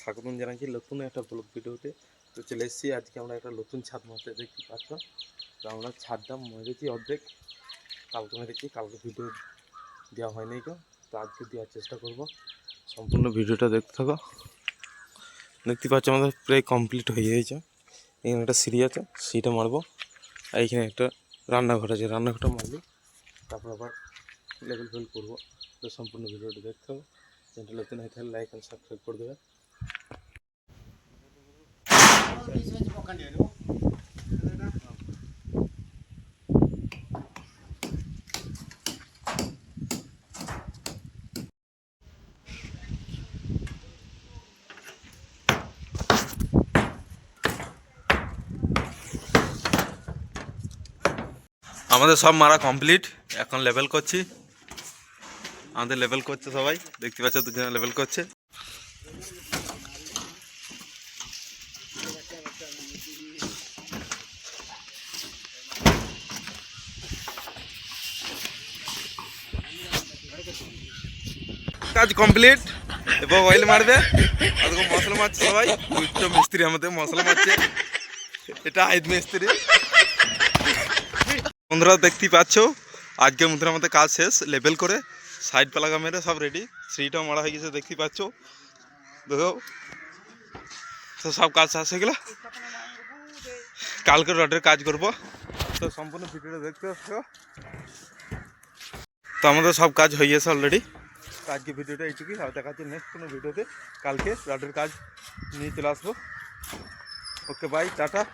স্বাগতম জানাচ্ছি নতুন একটা ব্লগ ভিডিওতে। তো চলে এসেছি, আজকে আমরা একটা নতুন ছাদ মারতে দেখতে পাচ্ছ? তো আমরা ছাদটা মেরেছি অর্ধেক। কালকে মেরেছি, কালকে ভিডিও দেওয়া হয়নি কেউ। তো আজকে দেওয়ার চেষ্টা করব। সম্পূর্ণ ভিডিওটা দেখতে থাকো। দেখতে পাচ্ছ, আমাদের প্রায় কমপ্লিট হয়ে গেছে। এখানে একটা সিঁড়ি আছে, সিঁড়িটা মারবো। আর এখানে একটা রান্নাঘর আছে, রান্নাঘরটা মারবো। তারপর আবার লেভেল ফেল করব। তো সম্পূর্ণ ভিডিওটা দেখতে হবে চ্যানেলটা নতুন হয়ে থাকলে লাইক অ্যান্ড সাবস্ক্রাইব করে দেবে আমাদের সব মারা কমপ্লিট এখন লেভেল করছি। আমাদের লেভেল করছে সবাই। দেখতে পাচ্ছ দুজনে লেভেল করছে। কাজ কমপ্লিট এবার অয়েল মারবে। আজকে মশলা মারছে সবাই। উচ্চ মিস্ত্রি আমাদের মশলা মারছে। এটা আইদ মিস্ত্রি। বন্ধুরা দেখতেই পাচ্ছ। আজকে মধ্যে আমাদের কাজ শেষ। লেভেল করে साइड पला कैमेरा सब रेडी श्रीटा मड़ा हो गई देख पाच देखो। तो सब काज शास होगा कल के रोड काज करब तो संपूर्ण भिडियो देखते तो हम तो सब काज हो गए अलरेडी आज के भिडियो ये चुकी देखा नेक्स्ट को भिडियोते कल के रोड काज नहीं चले आसब ओके बाय टाटा।